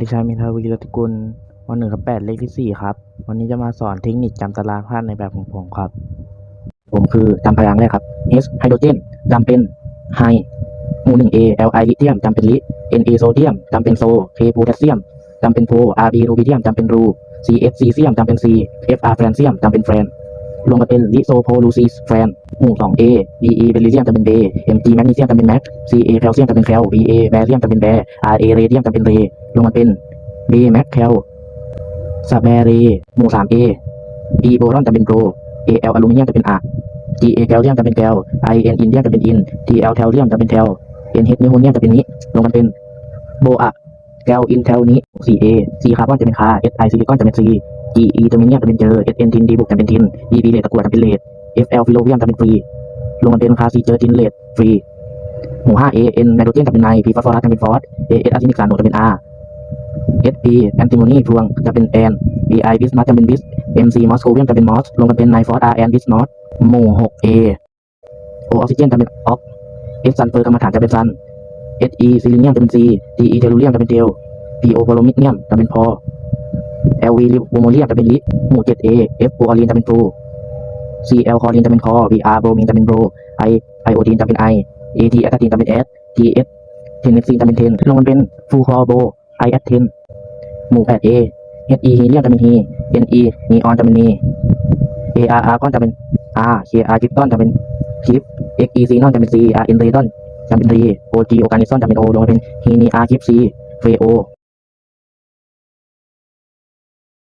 ดิฉันมินทวีรัตนกุลวันหนึ่งกับแปดเลขที่สี่ครับ วันนี้จะมาสอนเทคนิคจำตารางธาตุในแบบของผมครับ ผมคือจำพยางค์แรกครับ H ไฮโดรเจนจำเป็นไฮหมู่หนึ่ง A L I ลิเธียมจำเป็นลิ N A โซเดียมจำเป็นโซ K โพแทสเซียมจำเป็นโพ R B รูบิเดียมจำเป็นรู C H ซีเซียมจำเป็น C F R แฟรนเซียมจำเป็นแฟรน รวมกันเป็นลิโซโพลูซีสแฟนหมู่สอง A B E เป็นลิเธียมจำเป็นเบ M G แมกนีเซียมจำเป็นแมก C A แคลเซียมจำเป็นแคล B A แบเรียมจำเป็นแบ R A เรเดียมจำเป็นเรรวมกันเป็น B แมกแคลสแบเรหมู่สาม A B โบรอนจำเป็นโบร A L อลูมิเนียมจะเป็นอะ G A แคลเซียมจะเป็นแคล I N อินเดียมจะเป็นอิน T L แทลเซียมจะเป็นแทล N H นิโมเนียมจะเป็นนี้รวมกันเป็นโบอะแคลอินแทลนี้ 4 A C คาร์บอนจะเป็นคา S I ซิลิคอนจะเป็น C G E จอมิเนียมจะเป็นเจอ S N ทินดีบุกจะเป็นทิน E B เลดตะกั่วจะเป็นเลด F L ฟิโลเวียมจะเป็นฟรีรวมกันเป็นคาซีเจอทินเลดฟรีหมู่5 A N ไนโตรเจนจะเป็นไน P ฟอสฟอรัสจะเป็นฟอส A S อะซินิกาโนจะเป็น R S P แอนติโมนีพวงจะเป็นแอน B I บิสมัสจะเป็นบิส M C มอสโคเวียมจะเป็นมอสรวมกันเป็นไนฟอส R N บิสนอตหมู่6 A O ออกซิเจนจะเป็นออก S ซัลเฟอร์กรรมฐานจะเป็นซัน S E ซิลิเนียมจะเป็น C D E เทลูเรียมจะเป็นเทล P O โพโลมิเนียมจะเป็นพอ L V ลิโมเลียมจะเป็นลิหมู่ 7 A F โออลีนจะเป็นฟู C L คอลีนจะเป็นคอ B R โบรมินจะเป็นโบร I ไอโอดีนจะเป็นไอ A T แอตตินจะเป็น S T S เทนเนซีนจะเป็นเทนรวมกันเป็นฟูคอโบ I แอตเทนหมู่ 8 A H E ฮีเลียมจะเป็นฮี N E นีออนจะเป็นนี A R R ก้อนจะเป็น R K R คริปตอนจะเป็นคิป X E ซีนอนจะเป็น C R N เรดอนจะเป็น R O G โอการนิซอนจะเป็น O รวมกันเป็นฮีนี R คริป C เฟโอ